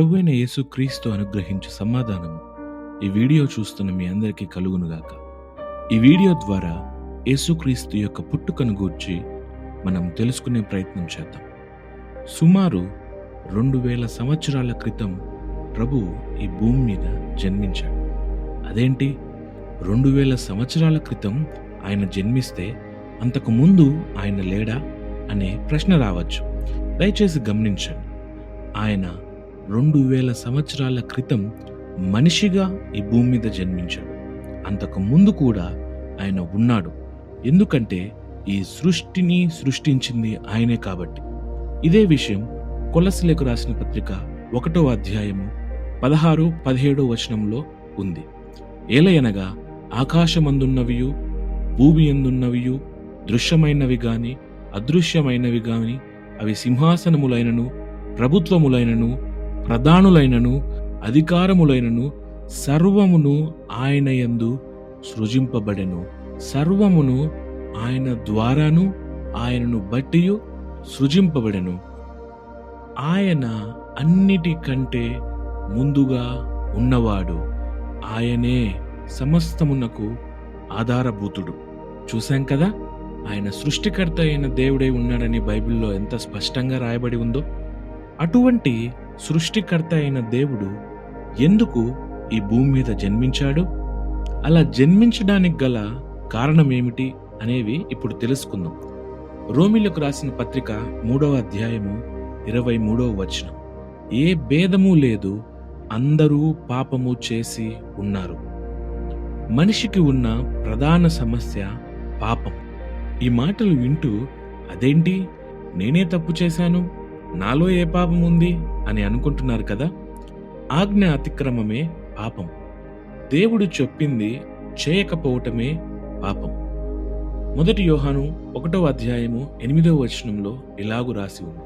ప్రభువైన యేసుక్రీస్తు అనుగ్రహించు సమాధానం ఈ వీడియో చూస్తున్న మీ అందరికీ కలుగునుగాక. ఈ వీడియో ద్వారా యేసుక్రీస్తు యొక్క పుట్టుకను గూర్చి మనం తెలుసుకునే ప్రయత్నం చేద్దాం. సుమారు రెండు వేల సంవత్సరాల క్రితం ప్రభు ఈ భూమి మీద జన్మించాడు. అదేంటి? రెండు వేల సంవత్సరాల క్రితం ఆయన జన్మిస్తే అంతకు ముందు ఆయన లేడా? అనే ప్రశ్న రావచ్చు. దయచేసి గమనించండి. ఆయన రెండు వేల సంవత్సరాల క్రితం మనిషిగా ఈ భూమి మీద జన్మించాడు. అంతకు ముందు కూడా ఆయన ఉన్నాడు. ఎందుకంటే ఈ సృష్టిని సృష్టించింది ఆయనే కాబట్టి. ఇదే విషయం కొలసిలకు రాసిన పత్రిక ఒకటో అధ్యాయము పదహారు పదిహేడో వచనంలో ఉంది. ఏలయనగా ఆకాశమందున్నవియు భూమి ఎందున్నవియు దృశ్యమైనవి గాని అదృశ్యమైనవి గాని అవి సింహాసనములైనను ప్రభుత్వములైనను ప్రధానులైనను అధికారములైనను సర్వమును ఆయన యందు సృజింపబడెను. సర్వమును ఆయన ద్వారాను ఆయనను బట్టి సృజింపబడెను. ఆయన అన్నిటికంటే ముందుగా ఉన్నవాడు ఆయనే సమస్తమునకు ఆధారభూతుడు. చూశాం కదా? ఆయన సృష్టికర్త అయిన దేవుడై ఉన్నాడని బైబిల్లో ఎంత స్పష్టంగా రాయబడి ఉందో. అటువంటి సృష్టికర్త అయిన దేవుడు ఎందుకు ఈ భూమి మీద జన్మించాడు? అలా జన్మించడానికి గల కారణం ఏమిటి అనేవి ఇప్పుడు తెలుసుకుందాం. రోమిలకు రాసిన పత్రిక మూడవ అధ్యాయము ఇరవై మూడవ వచనం. ఏ భేదము లేదు అందరూ పాపము చేసి ఉన్నారు. మనిషికి ఉన్న ప్రధాన సమస్య పాపం. ఈ మాటలు వింటూ అదేంటి? నేనే తప్పు చేశాను? నాలో ఏ పాపం ఉంది అని అనుకుంటున్నారు కదా? ఆజ్ఞ అతిక్రమమే పాపం. దేవుడు చెప్పింది చేయకపోవటమే పాపం. మొదటి యోహాను ఒకటో అధ్యాయము ఎనిమిదవ వచనంలో ఇలాగు రాసి ఉంది.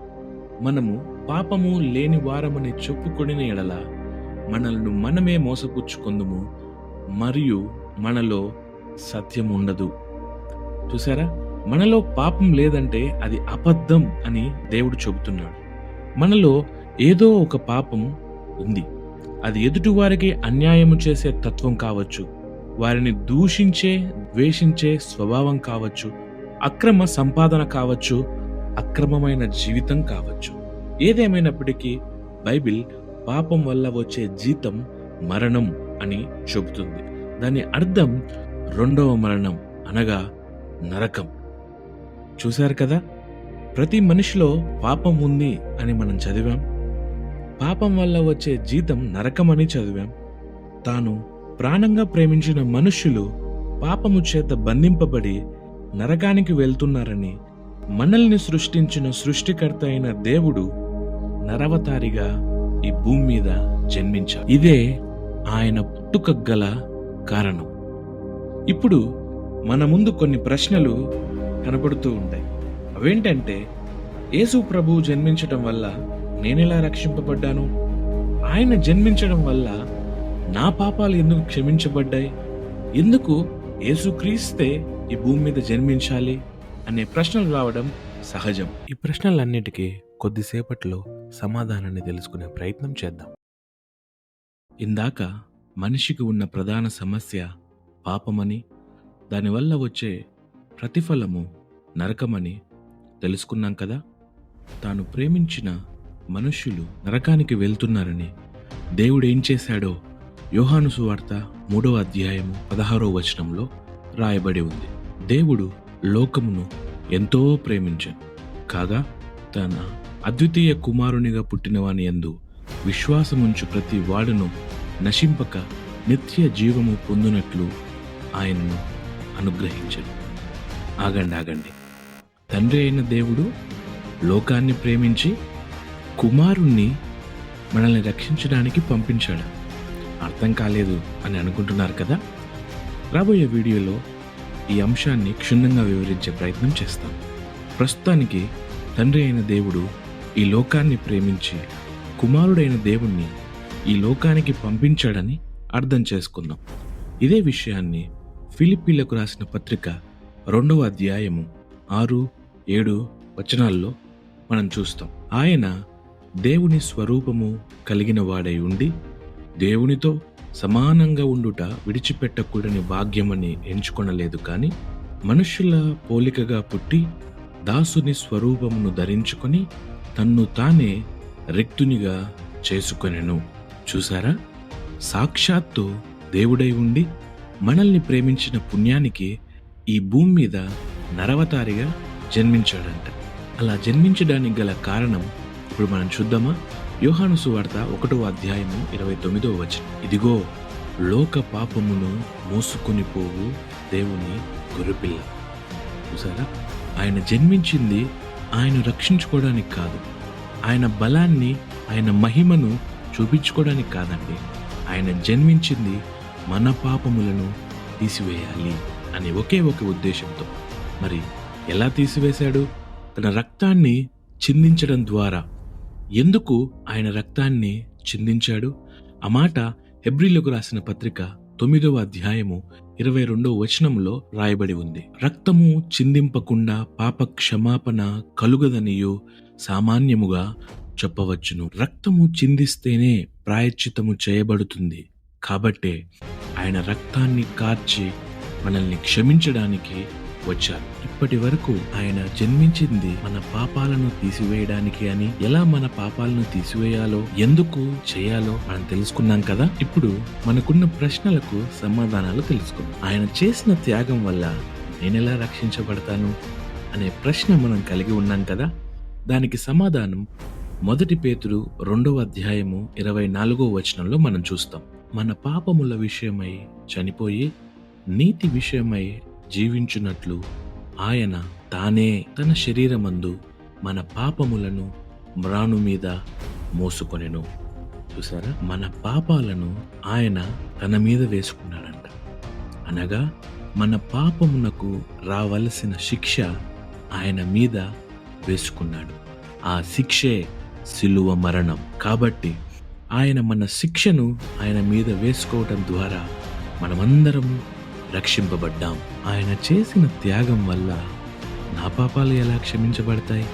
మనము పాపము లేని వారమని చెప్పుకొనిన ఎడల మనల్ని మనమే మోసపుచ్చుకుందుము మరియు మనలో సత్యం ఉండదు చూసారా? మనలో పాపం లేదంటే అది అబద్ధం అని దేవుడు చెబుతున్నాడు. మనలో ఏదో ఒక పాపం ఉంది. అది ఎదుటివారికి అన్యాయము చేసే తత్వం కావచ్చు. వారిని దూషించే ద్వేషించే స్వభావం కావచ్చు. అక్రమ సంపాదన కావచ్చు. అక్రమమైన జీవితం కావచ్చు. ఏదేమైనప్పటికీ బైబిల్ పాపం వల్ల వచ్చే జీతం మరణం అని చెబుతుంది. దాని అర్థం రెండవ మరణం అనగా నరకం. చూశారు కదా? ప్రతి మనిషిలో పాపం ఉంది అని మనం చదివాం. పాపం వల్ల వచ్చే జీతం నరకమని చదివాం. తాను ప్రాణంగా ప్రేమించిన మనుష్యులు పాపము చేత బంధింపబడి నరకానికి వెళ్తున్నారని మనల్ని సృష్టించిన సృష్టికర్త అయిన దేవుడు నరవతారిగా ఈ భూమి మీద జన్మించారు ఇదే ఆయన పుట్టుక గల కారణం. ఇప్పుడు మన ముందు కొన్ని ప్రశ్నలు కనపడుతూ ఉంటాయి. అవేంటంటే యేసు ప్రభు జన్మించటం వల్ల నేనెలా రక్షింపబడ్డాను? ఆయన జన్మించడం వల్ల నా పాపాలు ఎందుకు క్షమించబడ్డాయి? ఎందుకు యేసుక్రీస్తే ఈ భూమి మీద జన్మించాలి? అనే ప్రశ్నలు రావడం సహజం. ఈ ప్రశ్నలన్నిటికీ కొద్దిసేపట్లో సమాధానాన్ని తెలుసుకునే ప్రయత్నం చేద్దాం. ఇందాక మనిషికి ఉన్న ప్రధాన సమస్య పాపమని దానివల్ల వచ్చే ప్రతిఫలము నరకమని తెలుసుకున్నాం కదా? తాను ప్రేమించిన మనుష్యులు నరకానికి వెళ్తున్నారని దేవుడు ఏం చేశాడో యోహాను సువార్త మూడవ అధ్యాయము పదహారో వచనంలో రాయబడి ఉంది. దేవుడు లోకమును ఎంతో ప్రేమించాను కాగా తన అద్వితీయ కుమారునిగా పుట్టినవాని యందు విశ్వాసముంచు ప్రతి వాడును నశింపక నిత్య జీవము పొందునట్లు ఆయనను అనుగ్రహించను. ఆగండి ఆగండి. తండ్రి అయిన దేవుడు లోకాన్ని ప్రేమించి కుమారుణ్ణి మనల్ని రక్షించడానికి పంపించాడు. అర్థం కాలేదు అని అనుకుంటున్నారు కదా? రాబోయే వీడియోలో ఈ అంశాన్ని క్షుణ్ణంగా వివరించే ప్రయత్నం చేస్తాం. ప్రస్తుతానికి తండ్రి అయిన దేవుడు ఈ లోకాన్ని ప్రేమించి కుమారుడైన దేవుణ్ణి ఈ లోకానికి పంపించాడని అర్థం చేసుకుందాం. ఇదే విషయాన్ని ఫిలిప్పీలకు రాసిన పత్రిక రెండవ అధ్యాయము ఆరు ఏడు వచనాల్లో మనం చూస్తాం. ఆయన దేవుని స్వరూపము కలిగిన వాడై ఉండి దేవునితో సమానంగా ఉండుట విడిచిపెట్టకూడని భాగ్యమని ఎంచుకొనలేదు కానీ మనుషుల పోలికగా పుట్టి దాసుని స్వరూపమును ధరించుకొని తన్ను తానే రిక్తునిగా చేసుకొనెను. చూసారా? సాక్షాత్తు దేవుడై ఉండి మనల్ని ప్రేమించిన పుణ్యానికి ఈ భూమి మీద నరవతారిగా జన్మించాడంట. అలా జన్మించడానికి గల కారణం ఇప్పుడు మనం చూద్దామా? యోహాను సువార్త ఒకటో అధ్యాయము ఇరవై తొమ్మిదో వచనం. ఇదిగో లోక పాపమును మోసుకొని పోవు దేవుని గొర్రెపిల్ల చూసారా? ఆయన జన్మించింది ఆయన రక్షించుకోవడానికి కాదు. ఆయన బలాన్ని ఆయన మహిమను చూపించుకోవడానికి కాదండి. ఆయన జన్మించింది మన పాపములను తీసివేయాలి. అని ఒకే ఒక ఉద్దేశంతో మరి ఎలా తీసివేశాడు? తన రక్తాన్ని చిందించడం ద్వారా ఎందుకు ఆయన రక్తాన్ని చిందించాడు? ఆ మాట హెబ్రిలకు రాసిన పత్రిక తొమ్మిదవ అధ్యాయము ఇరవై రెండవ వచనంలో రాయబడి ఉంది. రక్తము చిందింపకుండా పాప క్షమాపణ కలుగదనియు సామాన్యముగా చెప్పవచ్చును. రక్తము చిందిస్తేనే ప్రాయశ్చితము చేయబడుతుంది. కాబట్టే ఆయన రక్తాన్ని కార్చి మనల్ని క్షమించడానికి వచ్చారు. ఇప్పటి వరకు ఆయన జన్మించింది మన పాపాలను తీసివేయడానికి అని ఎలా మన పాపాలను తీసివేయాలో ఎందుకు చేయాలో మనం తెలుసుకున్నాం కదా? ఇప్పుడు మనకున్న ప్రశ్నలకు సమాధానాలు తెలుసుకుందాం. ఆయన చేసిన త్యాగం వల్ల నేనెలా రక్షించబడతాను అనే ప్రశ్న మనం కలిగి ఉన్నాం కదా? దానికి సమాధానం మొదటి పేతురు రెండవ అధ్యాయము ఇరవై నాలుగో వచనంలో మనం చూస్తాం. మన పాపముల విషయమై చనిపోయి నీతి విషయమై జీవించున్నట్లు ఆయన తానే తన శరీరమందు మన పాపములను మ్రాను మీద మోసుకొనెను. చూసారా? మన పాపాలను ఆయన తన మీద వేసుకున్నాడంట. అనగా మన పాపమునకు రావలసిన శిక్ష ఆయన మీద వేసుకున్నాడు. ఆ శిక్షే సిలువ మరణం. కాబట్టి ఆయన మన శిక్షను ఆయన మీద వేసుకోవటం ద్వారా మనమందరము రక్షింపబడ్డాం. ఆయన చేసిన త్యాగం వల్ల నా పాపాలు ఎలా క్షమించబడతాయి?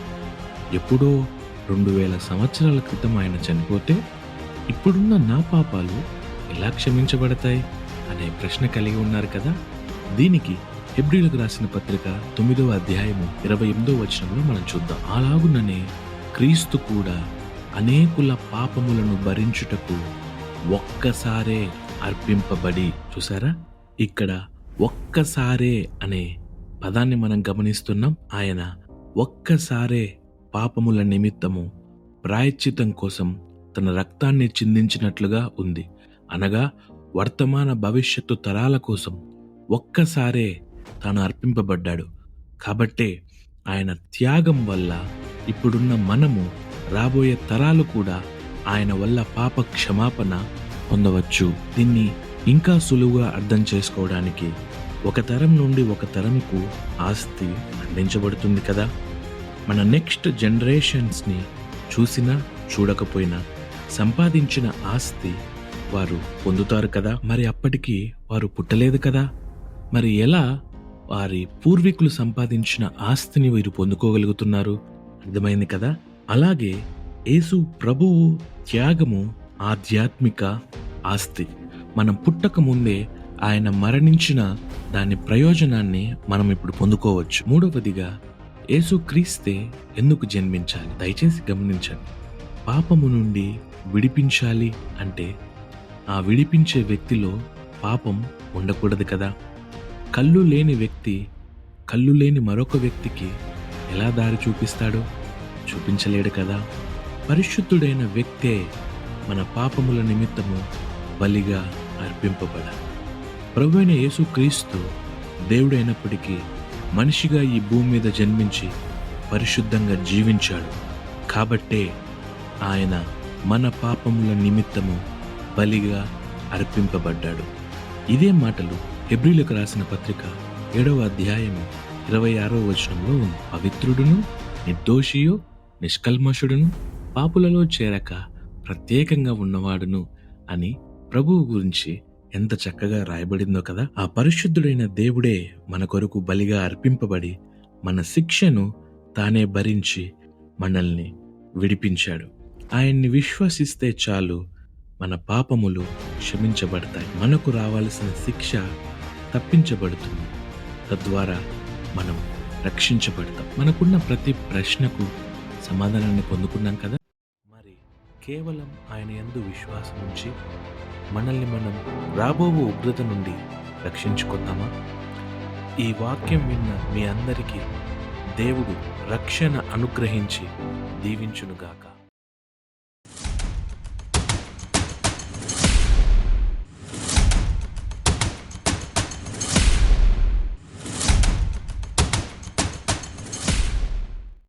ఎప్పుడో రెండు వేల సంవత్సరాల క్రితం ఆయన చనిపోతే ఇప్పుడున్న నా పాపాలు ఎలా క్షమించబడతాయి అనే ప్రశ్న కలిగి ఉన్నారు కదా? దీనికి హెబ్రిలకు రాసిన పత్రిక తొమ్మిదవ అధ్యాయము ఇరవై ఎనిమిదో వచనంలో మనం చూద్దాం. అలాగుననే క్రీస్తు కూడా అనేకుల పాపములను భరించుటకు ఒక్కసారే అర్పింపబడి చూసారా? ఇక్కడ ఒక్కసారే అనే పదాన్ని మనం గమనిస్తున్నాం. ఆయన ఒక్కసారే పాపముల నిమిత్తము ప్రాయశ్చితం కోసం తన రక్తాన్ని చిందించినట్లుగా ఉంది. అనగా వర్తమాన భవిష్యత్తు తరాల కోసం ఒక్కసారే తాను అర్పింపబడ్డాడు. కాబట్టే ఆయన త్యాగం వల్ల ఇప్పుడున్న మనము రాబోయే తరాలు కూడా ఆయన వల్ల పాప క్షమాపణ పొందవచ్చు. దీన్ని ఇంకా సులువుగా అర్థం చేసుకోవడానికి ఒక తరం నుండి ఒక తరంకు ఆస్తి అందించబడుతుంది కదా. మన నెక్స్ట్ జనరేషన్స్ని చూసినా చూడకపోయినా సంపాదించిన ఆస్తి వారు పొందుతారు కదా. మరి అప్పటికి వారు పుట్టలేదు కదా. మరి ఎలా వారి పూర్వీకులు సంపాదించిన ఆస్తిని వీరు పొందుకోగలుగుతున్నారు? అర్థమైంది కదా? అలాగే యేసు ప్రభువు త్యాగము ఆధ్యాత్మిక ఆస్తి. మనం పుట్టక ముందే ఆయన మరణించిన దాని ప్రయోజనాన్ని మనం ఇప్పుడు పొందుకోవచ్చు. మూడవదిగా యేసు క్రీస్తే ఎందుకు జన్మించాలి? దయచేసి గమనించండి. పాపము నుండి విడిపించాలి అంటే ఆ విడిపించే వ్యక్తిలో పాపం ఉండకూడదు కదా? కళ్ళు లేని వ్యక్తి కళ్ళు లేని మరొక వ్యక్తికి ఎలా దారి చూపిస్తాడో? చూపించలేడు కదా? పరిశుద్ధుడైన వ్యక్తే మన పాపముల నిమిత్తము బలిగా అర్పింపబడాలి. ప్రభువైన యేసుక్రీస్తు దేవుడైనప్పటికీ మనిషిగా ఈ భూమి మీద జన్మించి పరిశుద్ధంగా జీవించాడు. కాబట్టే ఆయన మన పాపముల నిమిత్తము బలిగా అర్పింపబడ్డాడు. ఇదే మాటలు హెబ్రిలకు రాసిన పత్రిక ఏడవ అధ్యాయము ఇరవై ఆరో వచనంలో ఉంది. పవిత్రుడును నిర్దోషియు నిష్కల్మషుడును పాపులలో చేరక ప్రత్యేకంగా ఉన్నవాడును అని ప్రభువు గురించి ఎంత చక్కగా రాయబడిందో కదా. ఆ పరిశుద్ధుడైన దేవుడే మన కొరకు బలిగా అర్పింపబడి మన శిక్షను తానే భరించి మనల్ని విడిపించాడు. ఆయన్ని విశ్వసిస్తే చాలు మన పాపములు క్షమించబడతాయి. మనకు రావాల్సిన శిక్ష తప్పించబడుతుంది. తద్వారా మనం రక్షించబడతాం. మనకున్న ప్రతి ప్రశ్నకు సమాధానాన్ని పొందుకున్నాం కదా. కేవలం ఆయన ఎందు విశ్వాసం ఉంచి మనల్ని మనం రాబోవు ఉగ్రత నుండి రక్షించుకుందామా? ఈ వాక్యం విన్న మీ అందరికీ దేవుడు రక్షణ అనుగ్రహించి దీవించునుగాక.